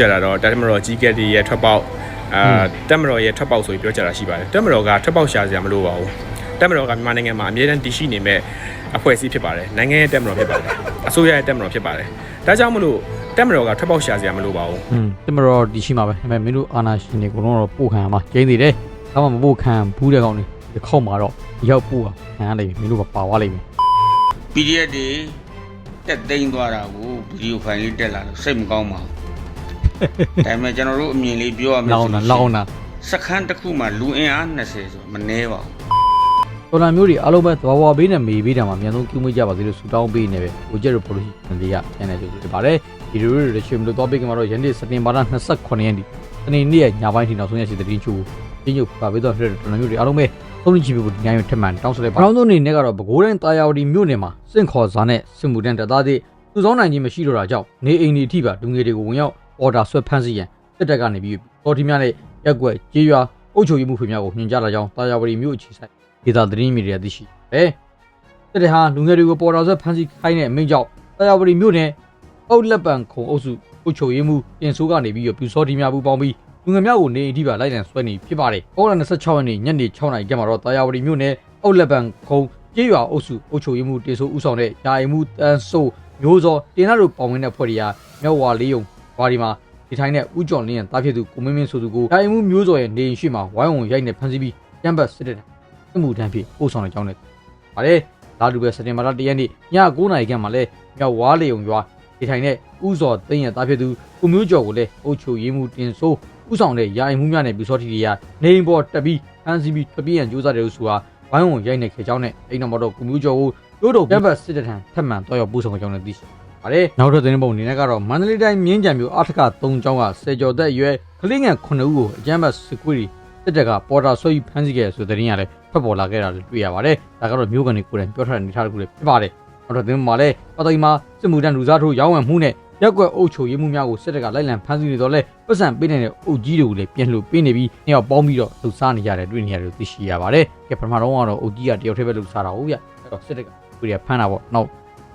ကြတာတော့တက်မတော်ကြီးကက်တီရဲ့ထွက်ပေါက်အာတက်မတော်ရဲ့ထွက်ပေါက်ဆိုပြီးပြောကြတာရှိပါတယ်တက်မတော်ကထွက်ပေါက်ရှာစရာမလိုပါဘူးတက်မတော်ကမြန်မာနိုင်ငံမှာအမြဲတမ်းတည်ရှိနေမဲ့အဖွဲ့အစည်းဖြစ်ပါတယ်နိုင်ငံရဲ့တက်မတော်ဖြစ်ပါတယ်အစိုးရရဲ့တက်မတော်ဖြစ်ပါတယ်ဒါကြောင့်မလို့တက်မတော်ကထွက်ပေါက်ရှာစရာမလိုပါဘူးတက်မတော်တည်ရှိမှာပဲဒါပေမဲ့မင်းတို့အာနာရှင်တွေကိုတော့ပို့ခံရမှာကျင်းသေးတယ်ဒါမှမပို့ခံဘူးတဲ့ကောင်တွေဒီခေါက်မှာတော့ရောက်ပို့ခံရလိမ့်မယ်မင်းတို့ကပါသွားလိမ့်မယ် PDF တွေတက်သိမ်းသွားတာကိုဗီဒီယိုဖိုင်လေးတက်လာလို့စိတ်မကောင်းပါဘူး ဒါပေမဲ့ကျွန်တော်တို့အမြင်လေးပြောရမယ်လောင်းတာလောင်းတာစခန်းတစ်ခုမှာလူအင်အား20ဆိုမနှဲပါဘူးတော်တော်မျိုးတွေအားလုံးပဲသဘာဝဘေးနဲ့မေဘေးတံမှာအများဆုံးကျူးမွေးကြပါသေးလို့ဆူတောင်းပေးနေပဲကိုကျက်တို့ပိုလိစီတွေကပြန်နေကြလို့ပါတယ်ဒီလိုတွေရှင်မလို့တော့ပေးကြမှာတော့ယနေ့စတင်ဘာလ28ရက်နေ့တနေ့နေ့ညပိုင်းထိနောက်ဆုံးရရှိတဲ့တင်းချိုးပြင်းညုပ်ပါပေးတော့တော်တော်မျိုးတွေအားလုံးပဲသုံးချီပြီးဒီနိုင်ထက်မှန်တောင်းဆိုလိုက်ပါအောင်ဆုံးအနေနဲ့ကတော့ပဲခူးတိုင်းတာယာဝတီမြို့နယ်မှာစင့်ခေါ်စာနဲ့စစ်မှုတန်းတပ်သားတွေသူဆောင်နိုင်ခြင်းမရှိတော့တာကြောင့်နေအိမ်တွေအထိပါလူငယ်တွေကိုဝင်ရောက် အော်ဒါဆွဲဖမ်းဆီးရန်စစ်တပ်ကနေပြီးတော်ထီများနဲ့ရက်ွက်ကြေးရွာအုပ်ချုပ်ရေးမှုဖေများကိုညွှန်ကြားလာကြောင်းတာယာဝတီမြို့အခြေဆိုင်ဒေသသတင်းမီဒီယာသိရှိတယ်။စစ်တပ်ဟာလူငယ်တွေကိုပေါ်တော်ဆွဲဖမ်းဆီးခိုင်းတဲ့အမိန့်ကြောင့်တာယာဝတီမြို့နယ်အုတ်လက်ပံခုံအုပ်စုအုပ်ချုပ်ရေးမှုတင်ဆိုးကနေပြီးပြူစောတီများပူပေါင်းပြီးလူငယ်များကိုနေအိမ်ထိပါလိုက်လံဆွဲနေဖြစ်ပါတယ်။ဩဂုတ်လ26ရက်နေ့ညနေ6နာရီကျမှတော့တာယာဝတီမြို့နယ်အုတ်လက်ပံခုံကျေးရွာအုပ်စုအုပ်ချုပ်ရေးမှုတင်ဆိုးဦးဆောင်တဲ့ယာယီမှုတန်းဆိုးမျိုးစောတင်လာတို့ပေါဝင်တဲ့ဖွဲ့တွေကမြောက်ဝါလေးယုံ ဝါဒီမှာဒီထိုင်းနဲ့ဥကြော်လင်းရန်တားဖြစ်သူကိုမင်းမင်းဆိုသူကိုယာယီမှုမျိုးစောရဲ့နေအိမ်ရှိမှာဝိုင်းဝန်းရိုက်နေဖမ်းဆီးပြီးကျမ်းပတ်စစ်တပ်အမှုထမ်းဖြစ်ပို့ဆောင်တဲ့ကြောင်းနဲ့ပါတယ်လာလူပဲစတင်မာလာတရက်နေ့ည9နာရီခန့်မှာလဲမြောက်ဝါလေးယုံရွာဒီထိုင်နဲ့ဥစော်သိန်းရတားဖြစ်သူကိုမျိုးကျော်ကိုလည်းအုပ်ချုပ်ရေးမှုတင်ဆိုးဥဆောင်တဲ့ယာယီမှုများနဲ့ပြူစောတီတွေကနေအိမ်ပေါ်တက်ပြီးဖမ်းဆီးပြီးပြပြရန်ကြိုးစားတယ်လို့ဆိုတာဝိုင်းဝန်းရိုက်နေခဲ့ကြောင်းနဲ့အိမ်တော်မတော်ကိုမျိုးကျော်ကိုတို့တော့ကျမ်းပတ်စစ်တပ်ထံထပ်မံတော့ရောက်ပို့ဆောင်ကြောင်းနဲ့သိရှိ ပါတယ်နောက်ထပ်သတင်းပုံအနေနဲ့ကတော့မန္တလေးတိုင်းမြင်းကြံမြို့အထက်က3ကျောင်းကစေကျော်သက်ရွယ်ကလေးငယ်9ဦးကိုအကြမ်းဖက်စစ်ကွေးစစ်တပ်ကပေါ်တာဆွဲပြီးဖမ်းဆီးခဲ့ဆိုတဲ့သတင်းရလဲဖက်ပေါ်လာခဲ့တာတွေ့ရပါတယ်ဒါကတော့မျိုးကန်တွေကိုယ်တိုင်ပြောထားတဲ့အနေအထားတစ်ခုလည်းဖြစ်ပါတယ်နောက်ထပ်သတင်းမှာလည်းပသိမ်မှာစစ်မှုတန်းလူစားထိုးရောင်းဝယ်မှုနဲ့ရက်ွက်အုပ်ချုပ်ရေးမှုများကိုစစ်တပ်ကလိုက်လံဖမ်းဆီးနေတော့လဲပတ်စံပေးနေတဲ့အုပ်ကြီးတွေကိုလည်းပြန်လှုပ်ပေးနေပြီးနှစ်ယောက်ပေါင်းပြီးတော့လှုပ်ရှားနေရတယ်တွေ့နေရတယ်လို့သိရှိရပါတယ်ကဲပထမတော့ကတော့အုပ်ကြီးကတယောက်တည်းပဲလှုပ်ရှားတာဟုတ်ဗျအဲ့တော့စစ်တပ်ကသူတွေကဖမ်းတာပေါ့နောက်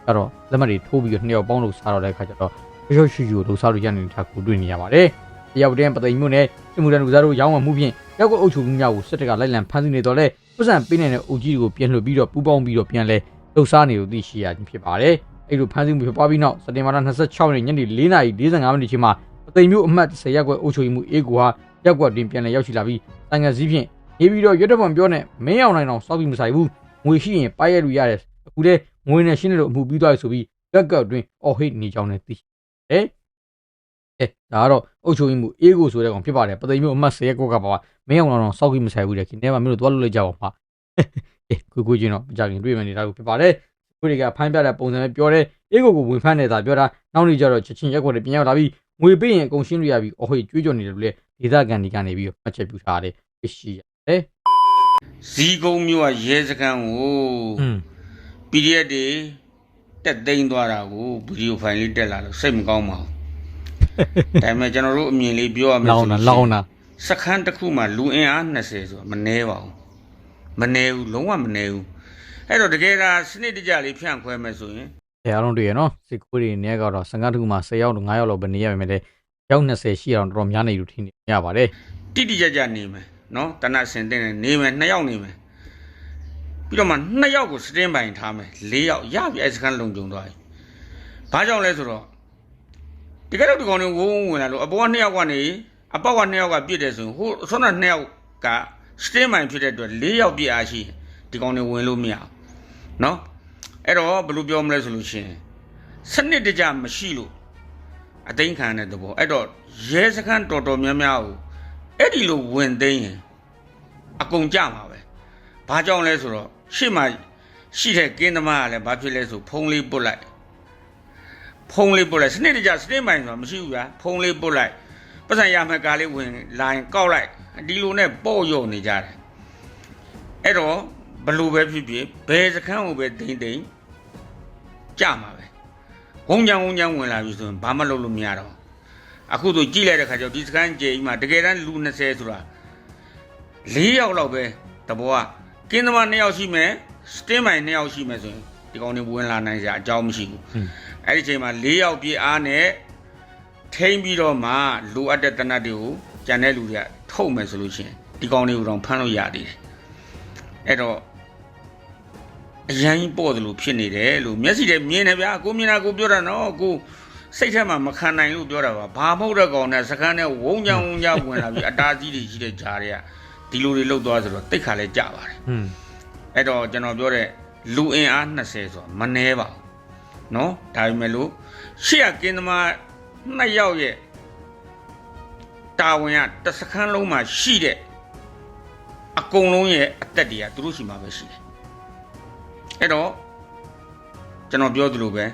ကတော့လက်မှတ်တွေထိုးပြီးတော့နှစ်ယောက်ပေါင်းလှုပ်ရှားတော့တဲ့အခါကျတော့ရွှေရွှေရွှေလှုပ်ရှားလို့ရနေတဲ့ကိုတွေ့နေရပါတယ်တယောက်တည်းပသိမ်မြို့နယ်စစ်မှုတန်းလူစားထိုးရောင်းဝယ်မှုဖြင့်ရက်ွက်အုပ်ချုပ်မှုများကိုစစ်တပ်ကလိုက်လံဖမ်းဆီးနေတော့လဲပတ်စံပေးနေတဲ့အုပ်ကြီးတွေကိုပြန်လှုပ်ပြီးတော့ပူးပေါင်းပြီးတော့ပြန်လဲလှုပ်ရှားနေလို့သိရှိရခြင်းဖြစ်ပါတယ်အဲ့လိုဖမ်းဆီးမှုဖြစ်ပွားပြီးနောက်စက်တင်ဘာလ26ရက်နေ့ညနေ4:45မိနစ်ချိန်မှာပသိမ်မြို့အမှတ်10ရက်ကွက်အုပ်ချုပ်မှုအေးကူဟာရက်ကွက်တွင်ပြန်လည်ရောက်ရှိလာပြီးတိုင်ငံစည်းဖြင့်နေပြီးတော့ရွတ်တပွန်ပြောနဲ့မင်းအောင်နိုင်အောင်စောက်ပြီးမဆိုင်ဘူးငွေရှိရင်ပိုက်ရလူရတယ်အခုတည်း ငွေနဲ့ရှင်းတယ်လို့အမှုပြီးသွားပြီဆိုပြီးရက်ကွက်တွင်အော်ဟိတ်နေကြောင်းနဲ့သိတယ်အဲဒါကတော့အုပ်ချုပ်မှုအေးကူဆိုတဲ့ကောင်ဖြစ်ပါတယ်ပသိမ်မြို့အမှတ်10ရက်ကွက်ကပါမင်းအောင်နိုင်အောင်စောက်ပြီးမဆိုင်ဘူးတဲ့ခင်ဗျာမင်းတို့သွားလို့လိုက်ကြပါဦးမှာအေးကိုကိုချင်းတော့မကြခင်တွေ့မယ်နေတာကိုဖြစ်ပါတယ်ကိုတွေကဖမ်းပြတဲ့ပုံစံပဲပြောတယ်အေးကိုကိုဝင်ဖမ်းနေတာပြောတာနောက်နေ့ကျတော့ချက်ချင်းရက်ကွက်တွေပြန်ရောက်လာပြီးငွေပေးရင်အကုန်ရှင်းလို့ရပြီးအော်ဟိတ်ကြွေးကြော်နေတယ်လို့လေဒေသခံတွေကနေပြီးတော့မှတ်ချက်ပြုထားတယ်သိရှိရတယ်ဇီကုံမျိုးကရဲစခန်းကိုอืม PDF တွေတက်သိမ်းသွားတာကိုဗီဒီယိုဖိုင်လေးတက်လာလို့စိတ်မကောင်းပါဘူးဒါပေမဲ့ကျွန်တော်တို့အမြင်လေးပြောရမယ်လောဆိုင်းလို့တာရှိရင်လောင်းတာစခန်းတစ်ခုမှာလူအင်အား20ဆိုမနှဲပါဘူးမနှဲဘူးလုံးဝမနှဲဘူးအဲ့တော့တကယ်ဒါစနစ်တကျလေးဖြန့်ခွဲမယ်ဆိုရင်အဲအားလုံးတွေ့ရနော်စစ်ကိုတွေနဲ့ကတော့စံကားတစ်ခုမှာ10ရောက်တော့9ရောက်လောက်ပဲနေရပါမယ်လေရောက်20ရှိအောင်တော်တော်များနေလို့ထင်နေရပါတယ်တိတိကျကျနေမယ်နော်တနတ်စင်တင်နေမယ်နှစ်ယောက်နေမယ် ပြီးတော့မှနှစ်ယောက်ကိုစတင်းပိုင်ထားမယ်လေးယောက်ရပြီအဲ့စခန်းလုံခြုံသွားပြီဘာကြောင့်လဲဆိုတော့တကယ်တော့ဒီကောင်တွေဝုန်းဝုန်းဝင်လာလို့အပေါ်ကနှစ်ယောက်ကနေအပေါက်ကနှစ်ယောက်ကပြစ်တယ်ဆိုရင်ဟိုဆွမ်းနာနှစ်ယောက်ကစတင်းပိုင်ဖြစ်တဲ့အတွက်လေးယောက်ပြစ်အားရှိဒီကောင်တွေဝင်လို့မရဘူးနော်အဲ့တော့ဘယ်လိုပြောမလဲဆိုလို့ရှိရင်စနစ်တကျမရှိလို့အသိမ်းခံတဲ့သဘောအဲ့တော့ရဲစခန်းတော်တော်များများကိုအဲ့ဒီလိုဝင်သိမ်းရင်အကုန်ကြမှာပဲဘာကြောင့်လဲဆိုတော့ ရှေ့မှာရှိတဲ့ကင်းသမားကလည်းဘာဖြစ်လဲဆိုဖုံးလေးပုတ်လိုက်ဖုံးလေးပုတ်လိုက်စနစ်တကျစနစ်မိုင်ဆိုတာမရှိဘူးဗျာဖုံးလေးပုတ်လိုက်ပတ်စံရမယ်ကားလေးဝင်လိုင်းကောက်လိုက်ဒီလိုနဲ့ပေါ့ရော့နေကြတယ်အဲ့တော့ဘလို့ပဲဖြစ်ဖြစ်ဘယ်စခန်းကိုပဲတိမ့်တိမ့်ကြမှာပဲဝုံချံဝုံချံဝင်လာပြီဆိုရင်ဘာမှလုပ်လို့မရတော့အခုဆိုကြည့်လိုက်တဲ့ခါကျတော့ဒီစကန်ကျေကြီးမှာတကယ်တမ်းလူ20ဆိုတာ၄ယောက်လောက်ပဲတဘောက ကင်းသမား2ယောက်ရှိမယ်စတင်းမိုင်2ယောက်ရှိမယ်ဆိုရင်ဒီကောင်တွေဝင်လာနိုင်စရာအကြောင်းမရှိဘူးอืมအဲ့ဒီချိန်မှာ၄ယောက်ပြည့်အားနဲ့ထိမ့်ပြီးတော့မှလိုအပ်တဲ့တနတ်တွေကိုကြံတဲ့လူတွေကထုတ်မယ်ဆိုလို့ရှိရင်ဒီကောင်တွေကိုတော့ဖမ်းလို့ရသေးတယ်အဲ့တော့အရန်ကြီးပေါ့တယ်လို့ဖြစ်နေတယ်လို့မျက်စိနဲ့မြင်တယ်ဗျာကိုမြင်တာကိုပြောတာနော်ကိုစိတ်ထဲမှာမခံနိုင်လို့ပြောတာပါဘာမဟုတ်တဲ့ကောင်နဲ့စကန်းနဲ့ဝုံကြံဝုံကြဝင်လာပြီးအတားကြီးတွေရှိတဲ့ဂျားတွေက ဒီလိုတွေလောက်သွားဆိုတော့တိတ်ခါလဲကြပါတယ် อืม အဲ့တော့ကျွန်တော်ပြောတဲ့လူအင်အား20ဆိုတာမနှဲပါဘူးเนาะဒါပေမဲ့လို့ရှေ့ကကင်းသမားနှစ်ယောက်ရဲ့တာဝန်ကတစ်စခန်းလုံးမှာရှိတဲ့အကုန်လုံးရဲ့အသက်တွေကသူတို့ရှိမှာပဲရှိတယ်အဲ့တော့ကျွန်တော်ပြောသလိုပဲ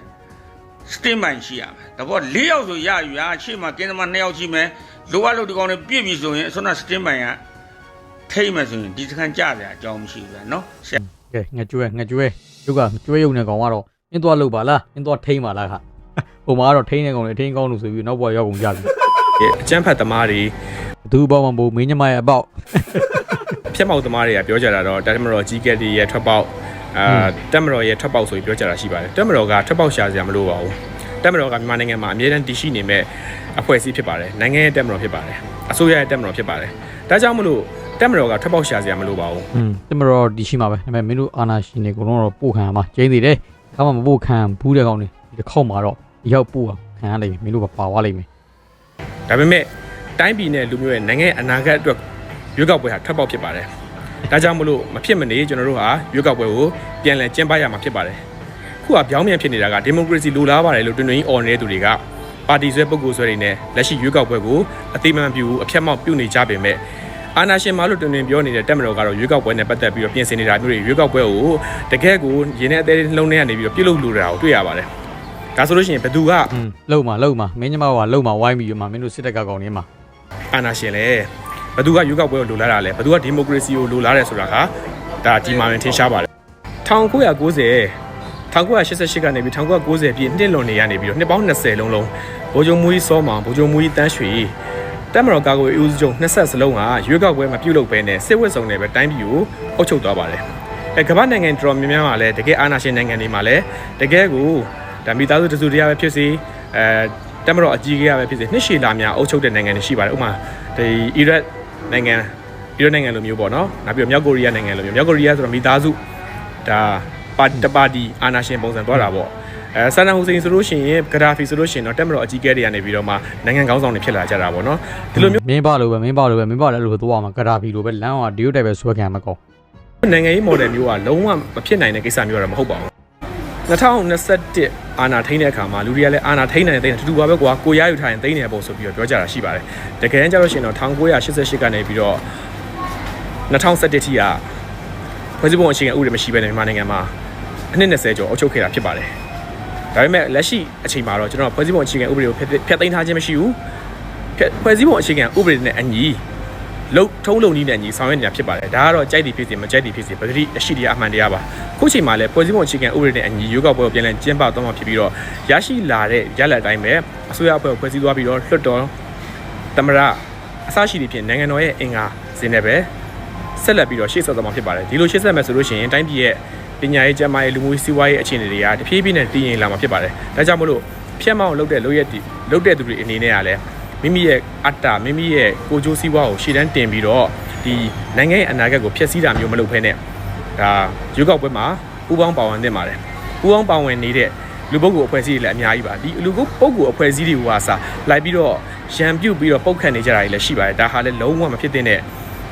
စတင်ပိုင်းရှိရမယ်ဒါပေါ့၄ယောက်ဆိုရယူရရှေ့မှာကင်းသမား2ယောက်ရှိမယ်လိုအပ်လို့ဒီကောင်တွေပြည့်ပြီဆိုရင်အစွမ်းကစတင်ပိုင်းက ထိမ့်မယ်ဆိုရင်ဒီစကန်ကြကြအကြောင်းမရှိဘူးဗျာနော်ဆရာကဲငကြွဲငကြွဲသူကကြွဲယုံနေကောင်ကတော့မင်းသွားလုပ်ပါလားမင်းသွားထိမ့်ပါလားခါဟိုမှာကတော့ထိမ့်နေကောင်လည်းထိမ့်ကောင်းလို့ဆိုပြီးနောက်ဘွားရောက်ကုန်ကြပြီအကျန်းဖတ်သမားတွေဘသူဘောက်မှမဟုတ်မင်းညမရဲ့အပေါက်ဖြက်မောက်သမားတွေကပြောကြတာတော့တက်မတော်ကြီးကက်တီရဲ့ထွက်ပေါက်အာတက်မတော်ရဲ့ထွက်ပေါက်ဆိုပြီးပြောကြတာရှိပါတယ်တက်မတော်ကထွက်ပေါက်ရှာစရာမလိုပါဘူးတက်မတော်ကမြန်မာနိုင်ငံမှာအမြဲတမ်းတည်ရှိနေမဲ့အဖွဲ့အစည်းဖြစ်ပါတယ်နိုင်ငံရဲ့တက်မတော်ဖြစ်ပါတယ်အစိုးရရဲ့တက်မတော်ဖြစ်ပါတယ်ဒါကြောင့်မလို့ တက်မတော်ကထွက်ပေါက်ရှာစရာမလိုပါဘူး อืมတမတော်ဒီရှိမှာပဲဒါပေမဲ့မင်းတို့အာနာရှင်တွေကတော့ပို့ခံရမှာကျင်းသေးတယ်ခါမှမပို့ခံဘူးတဲ့ကောင်တွေဒီတစ်ခေါက်မှာတော့ဒီရောက်ပို့အောင်ခံရလိမ့်မယ်မင်းတို့ကပါသွားလိမ့်မယ် ဒါပေမဲ့တိုင်းပြည်နဲ့လူမျိုးရဲ့နိုင်ငံရဲ့အနာဂတ်အတွက်ရွေးကောက်ပွဲဟာထွက်ပေါက်ဖြစ်ပါတယ်ဒါကြောင့်မလို့မဖြစ်မနေကျွန်တော်တို့ဟာရွေးကောက်ပွဲကိုပြန်လည်ကျင်းပရမှာဖြစ်ပါတယ်ခုကပြောင်းပြန်ဖြစ်နေတာကဒီမိုကရေစီလိုလားပါတယ်လို့တွင်တွင်ကြီးអော်နေတဲ့သူတွေကပါတီဆွဲပုဂ္ဂိုလ်ဆွဲတွေနဲ့လက်ရှိရွေးကောက်ပွဲကိုအသိမှန်ပြုအဖြတ်မောက်ပြုနေကြပေမဲ့ အာနာရှင်မာလို့တွင်တွင်ပြောနေတဲ့တက်မတော်ကတော့ရွေးကောက်ပွဲနဲ့ပတ်သက်ပြီးတော့ပြင်ဆင်နေတာမျိုးတွေရွေးကောက်ပွဲကိုတကယ်ကိုရင်းနဲ့အသေးနှလုံးထဲကနေပြီးတော့ပြုတ်လို့လိုတာကိုတွေ့ရပါတယ်ဒါဆိုလို့ရှိရင်ဘယ်သူကอืมလုံမှာလုံမှာမင်းညမကလုံမှာဝိုင်းပြီးရမှာမင်းတို့စစ်တပ်ကကောင်တွေမှာအာဏာရှင်လဲဘသူကရွေးကောက်ပွဲကိုလိုလားတာလဲဘသူကဒီမိုကရေစီကိုလိုလားတယ်ဆိုတာကဒါဒီမှာရင်ထင်ရှားပါတယ်1990 1988ကနေပြီး1990ပြည့်နှစ်လွန်နေရနေပြီးတော့နှစ်ပေါင်း20လုံးလုံးဗိုလ်ချုပ်မူကြီးစောမောင်ဗိုလ်ချုပ်မူကြီးတန်းရွှေ တက်မတော်ကာကွယ်ရေးဦးစီးချုပ်နှစ်ဆက်စလုံးကရွေးကောက်ပွဲမပြုတ်လုပ်ဘဲနဲ့စစ်ဝတ်စုံနဲ့ပဲတိုင်းပြည်ကိုအုပ်ချုပ်သွားပါတယ်အဲကမ္ဘာနိုင်ငံတော်တော်များများမှာလည်းတကယ်အာဏာရှင်နိုင်ငံတွေမှာလည်းတကယ်ကိုဒါမိသားစုတစုတရားပဲဖြစ်စီအဲတက်မတော်အကြီးကြီးရပဲဖြစ်စီနှစ်ရှည်လာများအုပ်ချုပ်တဲ့နိုင်ငံတွေရှိပါတယ်ဥပမာဒီအီရတ်နိုင်ငံအီရတ်နိုင်ငံလိုမျိုးပေါ့နော်နောက်ပြီးတော့မြောက်ကိုရီးယားနိုင်ငံလိုမျိုးမြောက်ကိုရီးယားဆိုတော့မိသားစုဒါပါတပါတီအာနာရှင်ပုံစံသွားတာပေါ့ အဲဆန်နာဟူစိန်ဆိုလို့ရှိရင်ဂဒါဖီဆိုလို့ရှိရင်တော့တက်မတော်အကြီးကဲတွေကနေပြီးတော့မှနိုင်ငံကောင်းဆောင်တွေဖြစ်လာကြတာပေါ့နော်ဒီလိုမျိုးမင်းပါလို့ပဲမင်းပါလို့ပဲမင်းပါလည်းလို့သွားမှာဂရာဖီလိုပဲလမ်းကဒီယိုတိုက်ပဲဆွဲခံမှာကောနိုင်ငံရေး model မျိုးကလုံးဝမဖြစ်နိုင်တဲ့ကိစ္စမျိုးတော့မဟုတ်ပါဘူး2021အာနာထိန်းတဲ့အခါမှာလူတွေကလည်းအာနာထိန်းနိုင်တဲ့တူတူပါပဲကွာကိုရယူထားရင်သိနေရပုံဆိုပြီးတော့ပြောကြတာရှိပါတယ်တကယ်တမ်းကျတော့ရှင်တော့1988ကနေပြီးတော့2017ထိကဖွဲ့စည်းပုံအခြေခံဥပဒေမရှိဘဲနဲ့မြန်မာနိုင်ငံမှာအနှစ်20ကျော်အုပ်ချုပ်ခဲ့တာဖြစ်ပါတယ် ဒါပေမဲ့လက်ရှိအချိန်မှာတော့ကျွန်တော်ဖွဲ့စည်းပုံအခြေခံဥပဒေကိုဖျက်ဖျက်သိမ်းထားခြင်းမရှိဘူးဖျက်ဖွဲ့စည်းပုံအခြေခံဥပဒေနဲ့အညီလုံထုံးလုံနည်းနဲ့အညီဆောင်ရွက်နေတာဖြစ်ပါတယ်ဒါကတော့ကြိုက်တယ်ဖြစ်စီမကြိုက်တယ်ဖြစ်စီပဂတိအရှိတရားအမှန်တရားပါခုချိန်မှာလည်းဖွဲ့စည်းပုံအခြေခံဥပဒေနဲ့အညီရွေးကောက်ပွဲကိုပြန်လည်ကျင်းပသွားမှာဖြစ်ပြီးတော့ရရှိလာတဲ့ရလဒ်အတိုင်းပဲအစိုးရအဖွဲ့ကိုဖွဲ့စည်းသွားပြီးတော့လွှတ်တော်သမရအစရှိသဖြင့်နိုင်ငံတော်ရဲ့အင်္ဂါစင်နဲ့ပဲဆက်လက်ပြီးတော့ရှေ့ဆက်သွားမှာဖြစ်ပါတယ်ဒီလိုရှေ့ဆက်မယ်ဆိုလို့ရှိရင်တိုင်းပြည်ရဲ့ ပညာရေးကျန်းမာရေးလူမှုရေးစီးပွားရေးအခြေအနေတွေကတဖြည်းဖြည်းနဲ့တည်ငြိမ်လာမှာဖြစ်ပါတယ်ဒါကြောင့်မလို့ဖြတ်မောင်းလုပ်တဲ့လုပ်ရက်တွေလုပ်တဲ့သူတွေအနေနဲ့ကလည်းမိမိရဲ့အတ္တမိမိရဲ့ကိုယ်ကျိုးစီးပွားကိုရှေ့တန်းတင်ပြီးတော့ဒီနိုင်ငံရဲ့အနာဂတ်ကိုဖျက်ဆီးတာမျိုးမလုပ်ဘဲနဲ့ဒါရွေးကောက်ပွဲမှာပူးပေါင်းပါဝင်သင့်ပါတယ်ပူးပေါင်းပါဝင်နေတဲ့လူပုဂ္ဂိုလ်အဖွဲ့အစည်းတွေလည်းအများကြီးပါဒီလူပုဂ္ဂိုလ်အဖွဲ့အစည်းတွေကစလိုက်ပြီးတော့ရံပြုတ်ပြီးတော့ပုတ်ခတ်နေကြတာတွေလည်းရှိပါတယ်ဒါဟာလည်းလုံးဝမဖြစ်သင့်တဲ့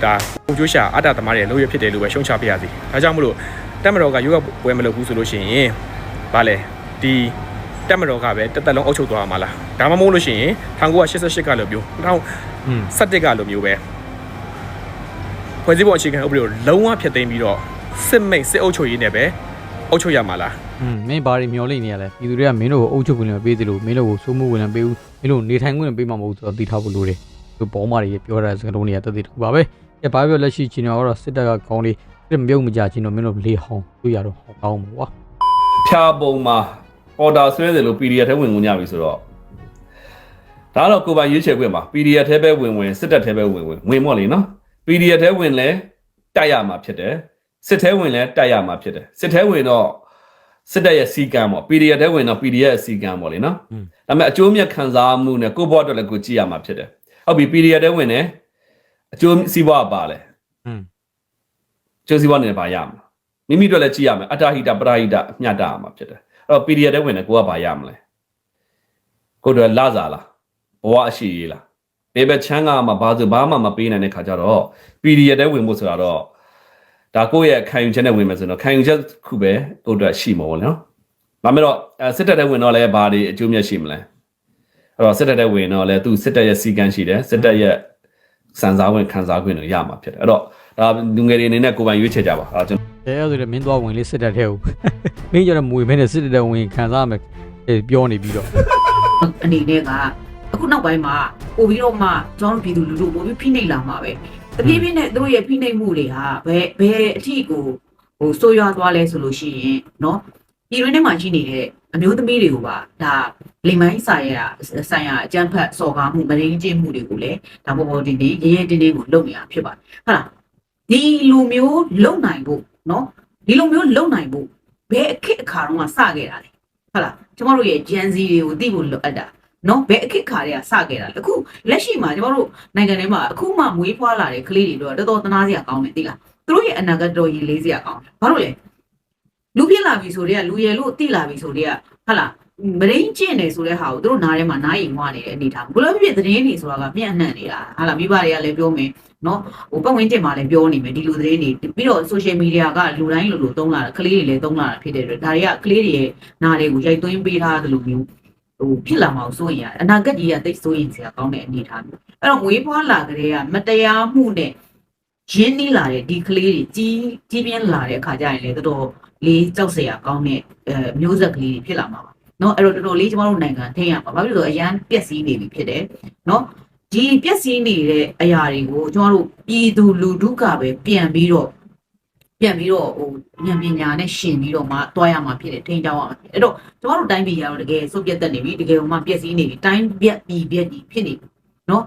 ဒါကိုကျိုးရှာအတ္တသမားတွေလုပ်ရဖြစ်တယ်လို့ပဲရှုံချပြရစီဒါကြောင့်မလို့ တက်မတော်ကရွေးကောက်ပွဲမလုပ်ဘူးဆိုလို့ရှိရင်ဗာလဲဒီတက်မတော်ကပဲတက်တက်လုံးအုပ်ချုပ်သွားမှာလားဒါမှမဟုတ်လို့ရှိရင်1988ကလိုမျိုး2017ကလိုမျိုးပဲဖွဲ့စည်းပုံအခြေခံဥပဒေကိုလုံးဝဖျက်သိမ်းပြီးတော့စစ်မိတ်စစ်အုပ်ချုပ်ရေးနဲ့ပဲအုပ်ချုပ်ရမှာလားอืมမင်းဘာတွေမျောလိမ့်နေရလဲပြည်သူတွေကမင်းတို့ကိုအုပ်ချုပ်ခွင့်လည်းပေးသလိုမင်းတို့ကိုစိုးမိုးခွင့်လည်းပေးဘူးမင်းတို့နေထိုင်ခွင့်လည်းပေးမှာမဟုတ်ဆိုတော့သိထားဖို့လိုတယ်သူဘောမာတွေပြောတဲ့စကားလုံးတွေကတသက်တူပါပဲကြပါပြောလက်ရှိချင်းတော့စစ်တပ်ကခေါင်းလေး စစ်မပြုတ်မကြချင်းတော့မင်းတို့လေဟောင်းတွေ့ရတော့ဟောင်းကောင်းမှာကွာဖြာပုံမှာအော်ဒါဆွဲတယ်လို့ PDF ထဲဝင်ဝင်ကြပြီဆိုတော့ဒါတော့ကိုယ်ပိုင်ရွေးချယ်ခွင့်ပါ PDF ထဲပဲဝင်ဝင်စစ်တပ်ထဲပဲဝင်ဝင်ဝင်မော့လေနော် PDF ထဲဝင်လဲတိုက်ရမှာဖြစ်တယ်စစ်ထဲဝင်လဲတိုက်ရမှာဖြစ်တယ်စစ်ထဲဝင်တော့စစ်တပ်ရဲ့စီကံပေါ့ PDF တဲ့ဝင်တော့ PDF ရဲ့စီကံပေါ့လေနော်ဒါပေမဲ့အကျိုးမြတ်ခံစားမှုနဲ့ကိုယ့်ဘောအတွက်လည်းကိုကြည့်ရမှာဖြစ်တယ်ဟုတ်ပြီ PDF တဲ့ဝင်တယ်အကျိုးစီးပွားပါလေอืม ကျိုးစီးပွားနေပါရမှာမိမိတို့လည်းကြည့်ရမယ်အတ္တဟိတပရဟိတအမျှတရမှာဖြစ်တယ်အဲ့တော့ PDF တဲ့ဝင်တယ်ကိုကဘာရမလဲကိုယ်တို့လစားလားဘဝအရှိရေးလားဘယ်ဘက်ချမ်းကမှဘာဆိုဘာမှမပေးနိုင်တဲ့ခါကျတော့ PDF တဲ့ဝင်ဖို့ဆိုတာတော့ဒါကိုယ့်ရဲ့ခံယူချက်နဲ့ဝင်မယ်ဆိုတော့ခံယူချက်ခုပဲကိုယ့်အတွက်ရှိမှာပေါ့နော်ဒါမဲ့တော့အဲစစ်တပ်တဲ့ဝင်တော့လည်းဘာတွေအကျိုးမြတ်ရှိမလဲအဲ့တော့စစ်တပ်တဲ့ဝင်တော့လည်းသူစစ်တပ်ရဲ့စီကံရှိတယ်စစ်တပ်ရဲ့စံစားဝင်ခံစားခွင့်တွေရမှာဖြစ်တယ်အဲ့တော့ ဒါလူငယ်တွေအနေနဲ့ကိုယ်ပိုင်ရွေးချယ်ကြပါအဲ့ဒါကျွန်တော် အဲအဲ့ဆိုတော့မင်းသွားဝင်လေးစစ်တပ်ထဲကိုမင်းကျတော့မွေမဲနဲ့စစ်တပ်ထဲဝင်ခံစားရမယ်အဲပြောနေပြီးတော့ အနေနဲ့ကအခုနောက်ပိုင်းမှာပို့ပြီးတော့မှကျွန်တော်တို့ပြည်သူလူထုပို့ပြီးဖိနှိပ်လာမှာပဲတပြေးပြေးနဲ့သူတို့ရဲ့ဖိနှိပ်မှုတွေဟာဘယ်ဘယ်အထီကိုဟိုဆိုးရွားသွားလဲဆိုလို့ရှိရင်เนาะဒီရင်းထဲမှာရှိနေတဲ့အမျိုးသမီးတွေကိုပါဒါလိမ်မိုင်းဆိုင်ရာဆိုင်ရာအကြမ်းဖက်စော်ကားမှုမရင်းကျင့်မှုတွေကိုလည်းဒါပေါ်ပေါ်တင်တင်ရဲရဲတင်းတင်းကိုလုပ်နေတာဖြစ်ပါတယ်ဟုတ်လား ဒီလူမျိုးလုံနိုင်ဖို့เนาะဒီလူမျိုးလုံနိုင်ဖို့ဘယ်အခက်အခါတော့မှစခဲ့တာလဲဟုတ်လားကျမတို့ရဲ့ Gen Z တွေကိုသိဖို့လိုအပ်တာနော်ဘယ်အခက်ခါတွေကစခဲ့တာလဲအခုလက်ရှိမှာကျမတို့နိုင်ငံထဲမှာအခုမှမွေးဖွားလာတဲ့ကလေးတွေတော့တော်တော်သနာစရာကောင်းတယ်သိလားသူတို့ရဲ့အနာဂတ်တော်ရင်လေးစရာကောင်းတယ်ဘာလို့လဲလူဖြစ်လာပြီဆိုတော့လူရယ်လို့သိလာပြီဆိုတော့ဟာလား မရင်းကျင့်နေဆိုတဲ့ဟာကိုသူတို့နားထဲမှာနားရင်ငွားနေတဲ့အနေထားဘလို့ဖြစ်ဖြစ်သတင်းတွေဆိုတာကပြန့်နှံ့နေတာဟာလားမိဘတွေကလည်းပြောမယ်နော်ဟိုပတ်ဝန်းကျင်မှာလည်းပြောနေမယ်ဒီလိုသတင်းတွေပြီးတော့ social media ကလူတိုင်းလူလိုသုံးလာတာကလေးတွေလည်းသုံးလာတာဖြစ်တဲ့အတွက်ဒါတွေကကလေးတွေရဲ့နားတွေကိုရိုက်သွင်းပေးထားသလိုမျိုးဟိုဖြစ်လာမှာကိုစိုးရင်ရတယ်အနာဂတ်ကြီးကတိတ်စိုးရင်စရာကောင်းတဲ့အနေအထားမျိုးအဲ့တော့ငွေဖွားလာကြတဲ့ကမတရားမှုနဲ့ရင်းနှီးလာတဲ့ဒီကလေးတွေကြီးကြီးပြင်းလာတဲ့အခါကျရင်လည်းတော်တော်လေးကြောက်စရာကောင်းတဲ့အဲမျိုးဆက်ကလေးတွေဖြစ်လာမှာပါ နော်အဲ့တော့တော်တော်လေးကျမတို့နိုင်ငံထိရမှာဘာဖြစ်လို့လဲအရန်ပြက်စီးနေပြီဖြစ်တယ်နော်ဒီပြက်စီးနေတဲ့အရာတွေကိုကျမတို့ပြည်သူလူထုကပဲပြန်ပြီးတော့ပြန်ပြီးတော့ဟိုဉာဏ်ပညာနဲ့ရှင်ပြီးတော့မှတွားရမှာဖြစ်တယ်ထိန်းချောင်းရမှာအဲ့တော့ကျမတို့တိုင်းပြည်ကတော့တကယ်စုပ်ပြတ်တက်နေပြီတကယ်ဟိုမှပြက်စီးနေပြီတိုင်းပြက်ပြည်ပြက်ကြီးဖြစ်နေပြီနော်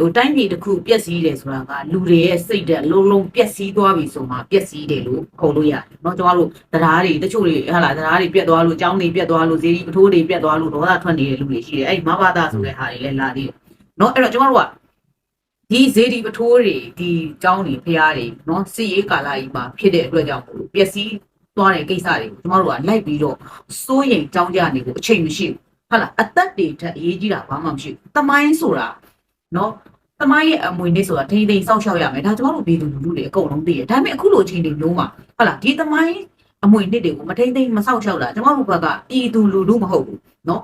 ဟိုတိုင်းပြည်တစ်ခုပျက်စီးတယ်ဆိုတာကလူတွေရဲ့စိတ်ဓာတ်လုံးလုံးပျက်စီးသွားပြီဆိုမှပျက်စီးတယ်လို့ခေါ်လို့ရတယ်နော်ကျမတို့တရားတွေတချို့တွေဟာလာတရားတွေပြက်သွားလို့ကြောင်းတွေပြက်သွားလို့ဇေဒီပထိုးတွေပြက်သွားလို့ဒေါသထွက်နေတဲ့လူတွေရှိတယ်အဲ့ဒီမဘာသာဆိုတဲ့ဟာတွေလည်းလာသေးတယ်နော်အဲ့တော့ကျမတို့ကဒီဇေဒီပထိုးတွေဒီကြောင်းတွေဖျားတွေနော်စစ်ရေးကာလကြီးမှာဖြစ်တဲ့အတွက်ကြောင့်မို့လို့ပျက်စီးသွားတဲ့ကိစ္စတွေကိုကျမတို့ကလိုက်ပြီးတော့စိုးရင်ကြောင်းကြနေကိုအချိန်မရှိဘူးဟုတ်လားအသက်တွေထက်အရေးကြီးတာဘာမှမရှိဘူးတမိုင်းဆိုတာ နော်သမိုင်းရဲ့အမွေနေ့ဆိုတာထိမ့်သိမ့်စောက်ရှောက်ရမယ်ဒါကျမတို့ပြည်သူလူထုတွေအကုန်လုံးသိတယ်ဒါပေမဲ့အခုလိုအချိန်တွေလုံးမှာဟုတ်လားဒီသမိုင်းအမွေနှစ်တွေကိုမထိမ့်သိမ့်မစောက်ရှောက်တာကျမတို့ဘက်ကပြည်သူလူထုမဟုတ်ဘူးနော်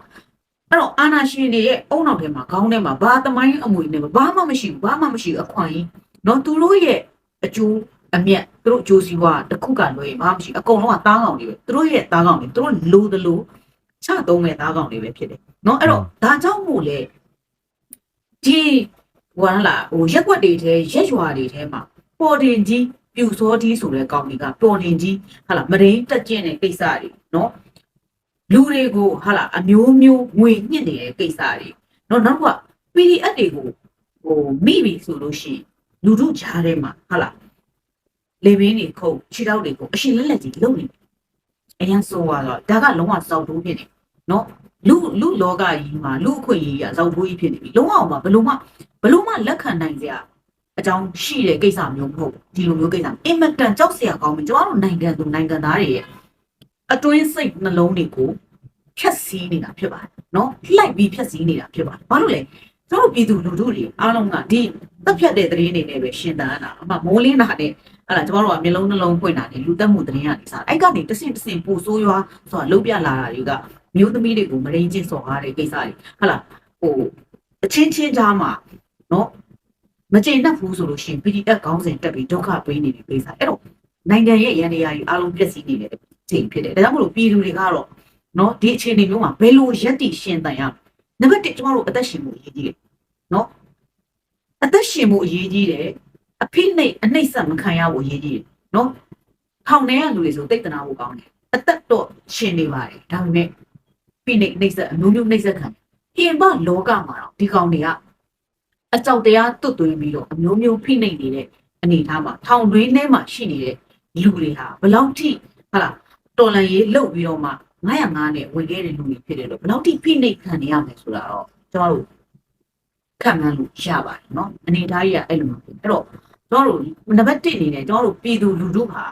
အဲ့တော့အာနာရှင်တွေရဲ့အုံနောက်ထဲမှာခေါင်းထဲမှာဘာသမိုင်းအမွေနဲ့ဘာမှမရှိဘူးဘာမှမရှိဘူးအခွင့်အရေးနော်သူတို့ရဲ့အကျိုးအမြတ်သူတို့အကျိုးစီးပွားတစ်ခုကလွဲဘာမှမရှိအကုန်လုံးကသားကောင်တွေပဲသူတို့ရဲ့သားကောင်တွေသူတို့လိုသလိုချသုံးမဲ့သားကောင်တွေပဲဖြစ်တယ်နော်အဲ့တော့ဒါကြောင့်မို့လေ ဒီဝမ်းလာဟိုရက်ွက်တွေထဲရက်ရွာတွေထဲမှာပေါ်တင်ကြီးပြူစောကြီးဆိုတဲ့ကောင်ကြီးကပေါ်တင်ကြီးဟာလာမရင်းတက်ကျင်တဲ့ကိစ္စတွေနော်လူတွေကိုဟာလာအမျိုးမျိုးငွေညှစ်နေတဲ့ကိစ္စတွေနော်နောက်က PDF တွေကိုဟိုမိပြီဆိုလို့ရှိရင်လူတို့ကြားထဲမှာဟာလာလေပင်းတွေခုတ်ခြေထောက်တွေကိုအရှင်လက်လက်ကြီးလုံနေတယ်အရင်ဆိုးသွားတော့ဒါကလုံးဝစောက်တိုးဖြစ်နေနော် လူလူလောကကြီးမှာလူအခွင့်အရေးကဇောက်ထိုးကြီးဖြစ်နေပြီလုံးဝအောင်ပါဘယ်လို့မှဘယ်လို့မှလက်ခံနိုင်စရာအကြောင်းရှိတဲ့ကိစ္စမျိုးမဟုတ်ဘူးဒီလိုမျိုးကိစ္စအင်မတန်ကြောက်စရာကောင်းပြီကျွန်တော်တို့နိုင်ငံသူနိုင်ငံသားတွေရဲ့အတွင်းစိတ်နှလုံးတွေကိုဖြတ်စည်းနေတာဖြစ်ပါတယ်နော်လှိုက်ပြီးဖြတ်စည်းနေတာဖြစ်ပါတယ်ဘာလို့လဲကျွန်တော်တို့ပြည်သူလူထုတွေအားလုံးကဒီတက်ဖြတ်တဲ့သတင်းတွေနဲ့ပဲရှင်းတန်းတာအမှမိုးလင်းတာနဲ့အဲ့ဒါကျွန်တော်တို့ကမျိုးလုံးနှလုံးဖွင့်တာနဲ့လူတက်မှုသတင်းကနေစားအဲ့ကနေတဆင့်တဆင့်ပိုဆိုးရွားဆိုတာလုံးပြလာတာတွေက မျိုးသမီးတွေကိုမရင်းချင်းစော်ကားတဲ့ကိစ္စတွေဟုတ်လားဟိုအချင်းချင်းကြားမှာနော်မကျေနပ်ဘူးဆိုလို့ရှိရင် PDF ခေါင်းစဉ်တက်ပြီးဒုက္ခပေးနေတဲ့ကိစ္စအဲ့တော့နိုင်ငံရဲ့ရန်တရားကြီးအားလုံးပြည့်စည်နေတဲ့ချိန်ဖြစ်တယ်ဒါကြောင့်မလို့ပြည်သူတွေကတော့နော်ဒီအခြေအနေမျိုးမှာဘယ်လိုရက်တည်ရှင်တန်ရနံပါတ်1ကျမတို့အသက်ရှင်မှုအရေးကြီးတယ်နော်အသက်ရှင်မှုအရေးကြီးတယ်အဖိနှိပ်အနှိပ်စက်မခံရဖို့အရေးကြီးတယ်နော်ထောင်ထဲကလူတွေဆိုတိတ်တနာဖို့ကောင်းတယ်အသက်တော့ရှင်နေပါတယ်ဒါပေမဲ့ ဖိနှိပ်နှိပ်စက်အမျိုးမျိုးနှိပ်စက်ခံပြင်ပလောကမှာတော့ဒီကောင်တွေကအကြောက်တရားတွတ်သွင်းပြီးတော့အမျိုးမျိုးဖိနှိပ်နေတဲ့အနေအထားမှာထောင်တွင်းထဲမှာရှိနေတဲ့လူတွေဟာဘယ်လောက်ထိဟာလား တော်လန်ရေးလုတ်ပြီးတော့မှ905နဲ့ဝင်ခဲ့တဲ့လူတွေဖြစ်တယ်လို့ဘယ်လောက်ထိဖိနှိပ်ခံနေရမယ်ဆိုတာတော့ကျွန်တော်တို့ခံမှန်းလို့ရပါတယ်เนาะအနေအထားကြီးကအဲ့လိုမျိုးဖြစ်အဲ့တော့ကျွန်တော်တို့နံပါတ်1အနေနဲ့ကျွန်တော်တို့ပြည်သူလူထုဟာ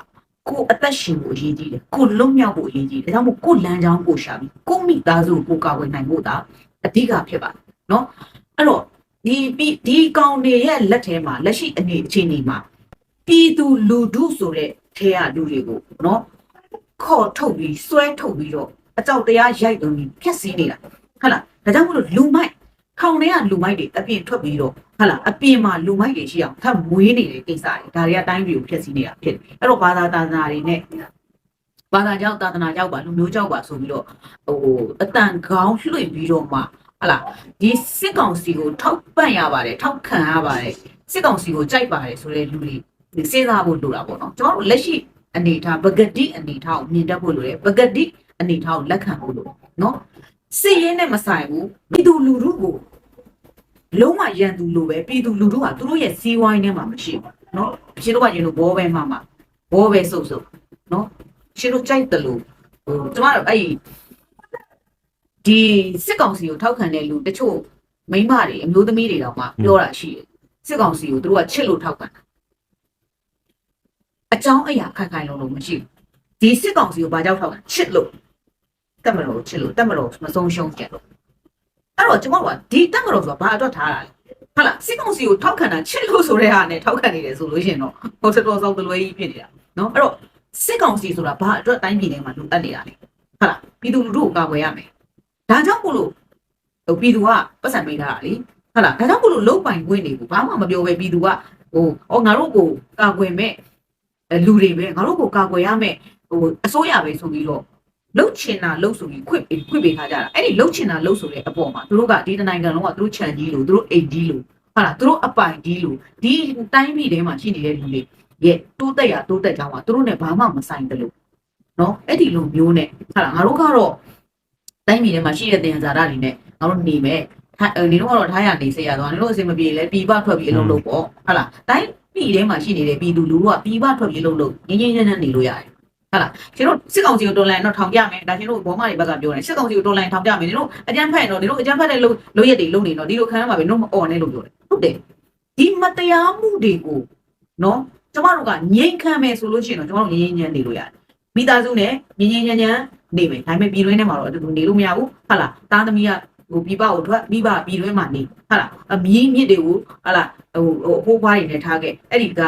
ကိုအသက်ရှင်ဖို့အရေးကြီးတယ်ကိုလုံမြောက်ဖို့အရေးကြီးတယ်ဒါကြောင့်မို့ကိုလမ်းကြောင်းကိုရှာပြီးကိုမိသားစုကိုကာဝယ်နိုင်ဖို့ဒါအဓိကဖြစ်ပါတယ်နော်အဲ့တော့ဒီဒီကောင်တွေရဲ့လက်ထဲမှာလက်ရှိအနေအခြေအနေမှာပြည်သူလူထုဆိုတဲ့ထဲကလူတွေကိုနော်ခေါ်ထုတ်ပြီးဆွဲထုတ်ပြီးတော့အကြောက်တရားရိုက်သွင်းပြီးဖျက်ဆီးနေတာဟုတ်လားဒါကြောင့်မို့လို့လူမိုက် ခေါင်းထဲကလူမိုက်တွေအပြင်ထွက်ပြီးတော့ဟုတ်လားအပြင်မှာလူမိုက်တွေရှိအောင်ထပ်မွေးနေတဲ့ကိစ္စတွေဒါတွေကအတိုင်းပြည်ကိုဖြက်စီးနေတာဖြစ်တယ်အဲ့တော့ဘာသာသာသနာတွေနဲ့ဘာသာကြောင့်သာသနာကြောင့်ပါလူမျိုးကြောင့်ပါဆိုပြီးတော့ဟိုအတန်ခေါင်းလွှင့်ပြီးတော့မှဟုတ်လားဒီစစ်ကောင်စီကိုထောက်ပံ့ရပါတယ်ထောက်ခံရပါတယ်စစ်ကောင်စီကိုကြိုက်ပါတယ်ဆိုတဲ့လူတွေစဉ်းစားဖို့လိုတာပေါ့နော်ကျွန်တော်တို့လက်ရှိအနေထားပဂတိအနေထားကိုမြင်တတ်ဖို့လိုတယ်ပဂတိအနေထားကိုလက်ခံဖို့လိုနော်စစ်ရေးနဲ့မဆိုင်ဘူးပြည်သူလူထုကို လုံးဝရန်သူလိုပဲပြည်သူလူထုကသူတို့ရဲ့စီးဝိုင်းထဲမှာမရှိဘူးနော်ရှင်တို့ကရင်တို့ဘောပဲမှမှာဘောပဲစုပ်စုပ်နော်ရှင်တို့ကြိုက်တယ်လို့ဟိုကျမတို့အဲ့ဒီစစ်ကောင်စီကိုထောက်ခံတဲ့လူတချို့မိန်းမတွေအမျိုးသမီးတွေတောင်မှပြောတာရှိတယ်စစ်ကောင်စီကိုသူတို့ကချစ်လို့ထောက်ခံတာအကြောင်းအရာခိုင်ခိုင်လုံလုံမရှိဘူးဒီစစ်ကောင်စီကိုဘာကြောက်ထောက်လဲချစ်လို့တက်မလို့ချစ်လို့တက်မလို့မဆုံးရှုံးကြလို့ အဲ့တော့ကျွန်တော်ကဒီတက်မလို့ဆိုတာဘာအတွက်ထားတာလဲဟုတ်လားစစ်ကောင်စီကိုထောက်ခံတာချစ်လို့ဆိုတဲ့ဟာနဲ့ထောက်ခံနေတယ်ဆိုလို့ရှိရင်တော့ဟိုတော်တော်စောက်တလွဲကြီးဖြစ်နေတာနော်အဲ့တော့စစ်ကောင်စီဆိုတာဘာအတွက်တိုင်းပြည်ထဲမှာလိုအပ်နေတာလဲဟုတ်လားပြည်သူလူထုကိုကာကွယ်ရမယ်ဒါကြောင့်မို့လို့ဟိုပြည်သူကပတ်စံပေးထားတာလေဟုတ်လားဒါကြောင့်မို့လို့လုံပိုင်ခွင့်တွေကိုဘာမှမပြောပဲပြည်သူကဟိုအော်ငါတို့ကိုကာကွယ်မဲ့အဲလူတွေပဲငါတို့ကိုကာကွယ်ရမယ်ဟိုအစိုးရပဲဆိုပြီးတော့ လှုပ်ချင်တာလှုပ်ဆိုပြီးခွင့်ပေးခွင့်ပေးထားကြတာအဲ့ဒီလှုပ်ချင်တာလှုပ်ဆိုတဲ့အပေါ်မှာသူတို့ကဒီတနိုင်ငံလုံးကသူတို့ခြံကြီးလို့သူတို့အိမ်ကြီးလို့ဟာလားသူတို့အပိုင်ကြီးလို့ဒီတိုင်းပြည်ထဲမှာရှိနေတဲ့လူတွေရဲ့တိုးတက်ရတိုးတက်ကြောင်းကသူတို့ ਨੇ ဘာမှမဆိုင်တယ်လို့နော်အဲ့ဒီလိုမျိုးနဲ့ဟာလားငါတို့ကတော့တိုင်းပြည်ထဲမှာရှိတဲ့တင်ဇာတာတွေနဲ့ငါတို့နေမယ်ထားအဲနေတော့ကတော့ထားရနေစေရတော့နေလို့အစင်မပြေလဲပြည်ပထွက်ပြီးအလုပ်လုပ်ပေါ့ဟာလားတိုင်းပြည်ထဲမှာရှိနေတဲ့ပြည်သူလူထုကပြည်ပထွက်ပြေးလို့လို့ငင်းငင်းညံ့ညံ့နေလို့ရတယ် ဟုတ်လားကျွန်တော်စစ်ကောင်စီကိုတော်လိုင်းတော့ထောင်ပြမယ်ဒါကျွန်တော်ဘောမတွေဘက်ကပြောတယ်စစ်ကောင်စီကိုတော်လိုင်းထောင်ပြမယ်ဒီလိုအကြမ်းဖက်တော့ဒီလိုအကြမ်းဖက်တဲ့လို့လို့ရက်တွေလုံနေတော့ဒီလိုခံရမှာပဲတို့မអော်နဲ့လို့ပြောတယ်ဟုတ်တယ်ဒီမတရားမှုတွေကိုနော်ကျမတို့ကငြိမ်ခံမယ်ဆိုလို့ရှိရင်တော့ကျမတို့ငြိမ်ငြိမ်ညံ့နေလို့ရတယ်မိသားစုနဲ့ငြိမ်ငြိမ်ညံ့ညံ့နေမယ်ဒါပေမဲ့ပြည်တွင်းထဲမှာတော့အတူတူနေလို့မရဘူးဟုတ်လားတားသမီးကဟိုပြပကိုထွက်မိဘပြည်တွင်းမှာနေဟုတ်လားအမြင့်မြစ်တွေကိုဟုတ်လားဟိုဟိုအဖိုးဖွားတွေနဲ့ထားခဲ့အဲ့ဒီက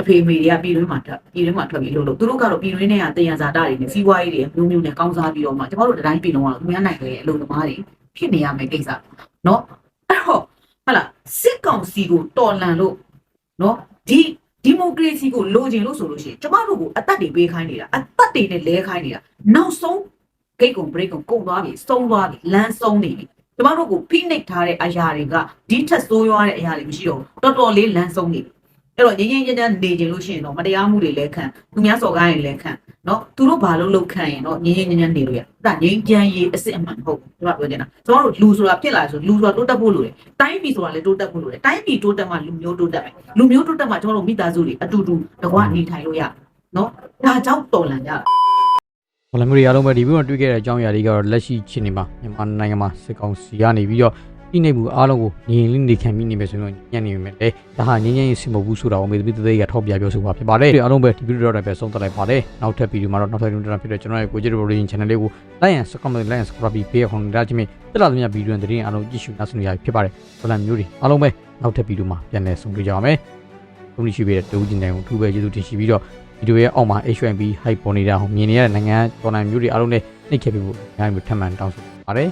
အဖေအမေတွေကပြည်တွင်းမှာထွက်ပြည်တွင်းမှာထွက်ပြီးလို့လို့သူတို့ကတော့ပြည်တွင်းထဲကတယံဇာတာတွေနဲ့စီးပွားရေးတွေမျိုးမျိုးနဲ့ကောင်းစားပြီးတော့မှကျမတို့တိုင်းပြည်လုံးကတော့သူများနိုင်ငံရဲ့အလုံးသမားတွေဖြစ်နေရမယ်ကိစ္စနော်အဲ့တော့ဟုတ်လားစစ်ကောင်စီကိုတော်လန်လို့နော်ဒီဒီမိုကရေစီကိုလိုချင်လို့ဆိုလို့ရှိရင်ကျမတို့ကိုအသက်တွေပေးခိုင်းနေတာအသက်တွေနဲ့လဲခိုင်းနေတာနောက်ဆုံးဂိတ်ကုန် break ကုန်ကုန်သွားပြီစုံသွားပြီလမ်းဆုံးနေပြီကျမတို့ကိုဖိနှိပ်ထားတဲ့အရာတွေကဒီထက်ဆိုးရွားတဲ့အရာတွေမရှိတော့ဘူးတော်တော်လေးလမ်းဆုံးနေပြီ အဲ့တော့ငင်းငင်းကြမ်းကြမ်းနေကြလို့ရှိရင်တော့မတရားမှုတွေလည်းခံသူများစော်ကားရင်လည်းခံနော်သူတို့ဘာလို့လုပ်ခံရင်တော့ငင်းငင်းကြမ်းကြမ်းနေလို့ရဒါငင်းကြမ်းရေးအစ်စ်အမှန်မဟုတ်ဘူးကျွန်တော်ပြောနေတာကျွန်တော်တို့လူဆိုတာဖြစ်လာဆိုလူဆိုတာတိုးတက်ဖို့လိုတယ်တိုင်းပြည်ဆိုတာလည်းတိုးတက်ဖို့လိုတယ်တိုင်းပြည်တိုးတက်မှလူမျိုးတိုးတက်မယ်လူမျိုးတိုးတက်မှကျွန်တော်တို့မိသားစုတွေအတူတူတကွနေထိုင်လို့ရနော်ဒါကြောင့်တော်လန်ကြတာဘာလဲမျိုးတွေအားလုံးပဲဒီဗီဒီယိုမှာတွေ့ခဲ့တဲ့အကြောင်းအရာတွေကတော့လက်ရှိချင်းနေမှာမြန်မာနိုင်ငံမှာစစ်ကောင်စီကနေပြီးတော့ ဤနေမှုအားလုံးကိုငြိမ်လေးနေခံမိနေမယ်ဆိုရင်ညံ့နေမယ်လေဒါဟာငြိမ်ငြိမ်ရေးစင်မဘူးဆိုတာကိုမေသမီးသေးသေးကထောက်ပြပြောဆိုပါဖြစ်ပါတယ်ဒီအားလုံးပဲဒီဗီဒီယိုတော့ပဲဆုံးသက်လိုက်ပါတယ်နောက်ထပ်ဗီဒီယိုမှာတော့နောက်ထပ်ဗီဒီယိုတစ်ဖြစ်တဲ့ကျွန်တော်ရဲ့ကိုကြည့်ရိုရင် channel လေးကို like and subscribe like and subscribe ပြီးပေးအောင်ဒါချင်းမြတက်လာသမျှဗီဒီယိုတွေအားလုံးကြည့်ရှုနားဆင်ရဖြစ်ပါတယ်ဘာလဲမျိုးတွေအားလုံးပဲနောက်ထပ်ဗီဒီယိုမှာပြန်လည်ဆုံတွေ့ကြပါမယ်ကုန်ရှိပေးတဲ့တူချင်းတိုင်းကိုထူပဲကျေးဇူးတင်ရှိပြီးတော့ဗီဒီယိုရဲ့အောက်မှာ H1B hype ပေါ်နေတာဟိုမြင်နေရတဲ့နိုင်ငံတော်နိုင်မျိုးတွေအားလုံးနဲ့နှိပ်ခဲ့ပြီးဖို့အများကြီးထပ်မံတောင်းဆိုပါတယ်